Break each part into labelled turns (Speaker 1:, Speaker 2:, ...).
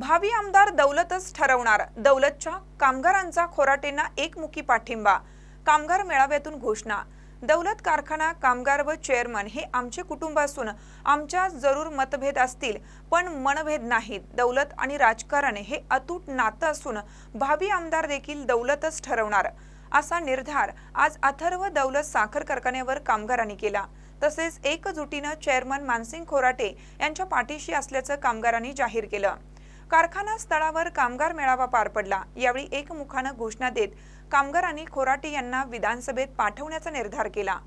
Speaker 1: भावी आमदार दौलतच ठरवणार. दौलतच्या कामगारांचा खोराटेंना एकमुखी पाठिंबा. कामगार मेळाव्यातून घोषणा. दौलत कारखाना कामगार व चेअरमन हे आमचे कुटुंब असून आमच्या जरूर मतभेद असतील पण मनभेद नाहीत. दौलत आणि राजकारण हे अतूट नातं असून भावी आमदार देखील दौलतच ठरवणार. असा निर्धार आज अथर्व दौलत साखर कारखान्यावर कामगारांनी केला. तसेच एकजुटीनं चेअरमन मानसिंग खोराटे यांच्या पाठीशी असल्याचं कामगारांनी जाहीर केलं. कारखाना स्थळावर कामगार मेळावा पार पडला. यावेळी एकमुखानं घोषणा देत कामगारांनी खोराटे यांना विधानसभेत पाठवण्याचा निर्धार केला.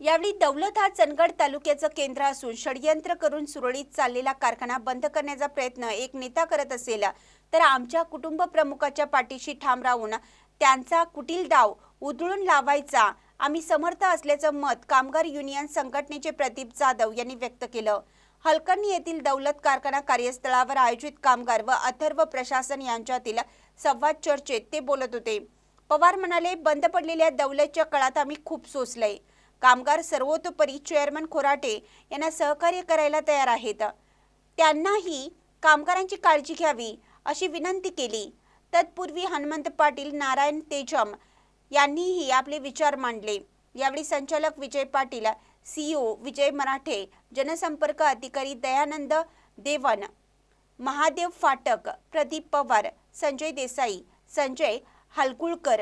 Speaker 2: यावेळी दौलत हा चंदगड तालुक्याचं केंद्र असून षडयंत्र करून सुरळीत चाललेला कारखाना बंद करण्याचा प्रयत्न एक नेता करत असेल तर आमच्या कुटुंब प्रमुखाच्या पाठीशी ठाम राहून त्यांचा कुटील डाव उधळून लावायचा आम्ही समर्थ असल्याचं मत कामगार युनियन संघटनेचे प्रदीप जाधव यांनी व्यक्त केलं. हलकर्णी येथील दौलत कारखाना कार्यस्थळावर आयोजित कामगार व अथर्व प्रशासन यांच्यातील संवाद चर्चेत ते बोलत होते. पवार म्हणाले बंद पडलेल्या दौलतच्या काळात आम्ही खूप सोसलंय कामगार सर्वतोपरी चेअरमन खोराटे यांना सहकार्य करायला तयार आहेत. त्यांनाही कामगारांची काळजी घ्यावी अशी विनंती केली. तत्पूर्वी हनुमंत पाटील नारायण तेजम यांनीही आपले विचार मांडले. यावेळी संचालक विजय पाटील सीईओ विजय मराठे जनसंपर्क अधिकारी दयानंद देवन महादेव फाटक प्रदीप पवार संजय देसाई संजय हालकुळकर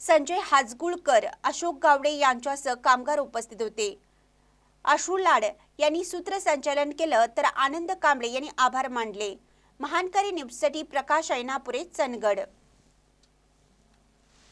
Speaker 2: संजय हाजगुळकर अशोक गावडे यांच्यासह कामगार उपस्थित होते. अश्रू लाड यांनी सूत्रसंचालन केलं तर आनंद कांबळे यांनी आभार मानले. महानकारी न्यूजसाठी प्रकाश ऐनापुरे चंदगड.